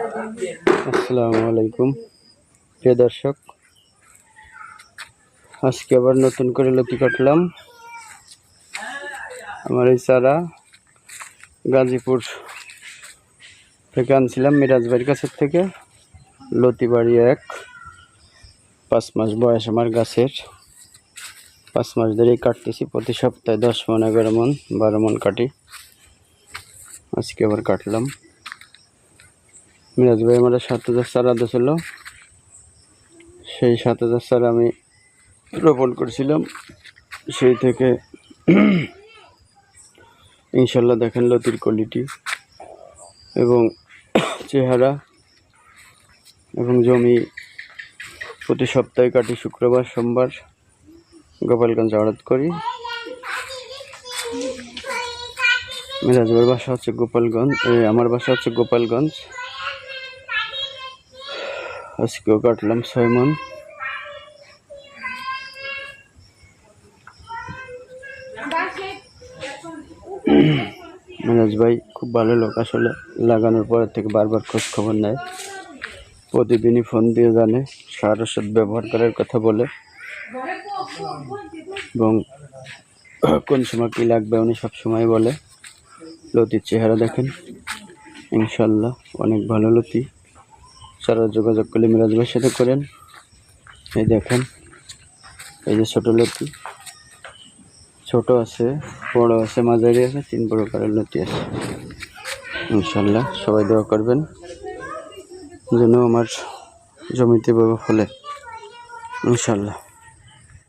আসসালামু আলাইকুম। প্রিয় দর্শক, আজকে আবার নতুন করে লতি কাটলাম। আমার এই চারা গাজীপুর থেকে আনছিলাম, মিরাজ বাড়ির কাছের থেকে। লতি বাড়ি এক, পাঁচ মাস বয়স আমার গাছের। পাঁচ মাস ধরেই কাটতেছি, প্রতি সপ্তাহে দশ মন, এগারো মন, বারো মন কাটি। আজকে আবার কাটলাম। মিরাজ ভাই আমার সাত হাজার চারা দিয়েছিল সেই সাত হাজার চারা আমি রোপণ করেছিলাম। সেই থেকে ইনশাল্লাহ দেখেন লতির কোয়ালিটি এবং চেহারা এবং জমি প্রতি সপ্তাহে কাটি শুক্রবার, সোমবার গোপালগঞ্জ আড়ত করি। মিরাজ ভাইয়ের বাসা হচ্ছে গোপালগঞ্জ আমার বাসা হচ্ছে গোপালগঞ্জ। আজকেও কাটলাম ছয় মন মনোজ ভাই, খুব ভালো লোক আসলে। লাগানোর পর থেকে বারবার খোঁজ খবর নেয়। প্রতিদিনই ফোন দিয়ে জানে, সার ওষুধ ব্যবহার করার কথা বলে। এবং কোন সময় কী লাগবে উনি সব সময় বলে। লতির চেহারা দেখেন। ইনশাল্লাহ, অনেক ভালো লতি। সারা যোগাযোগ করলে মিরাজ ভাইয়ের সাথে করেন। এই দেখেন, এই যে ছোটো লতি। ছোট আছে, বড় আছে, মাঝারি আছে, তিন প্রকারের লতি আছে। ইনশাল্লাহ সবাই দোয়া করবেন, যেন আমার জমিতে বাবা ফলে ইনশাল্লাহ।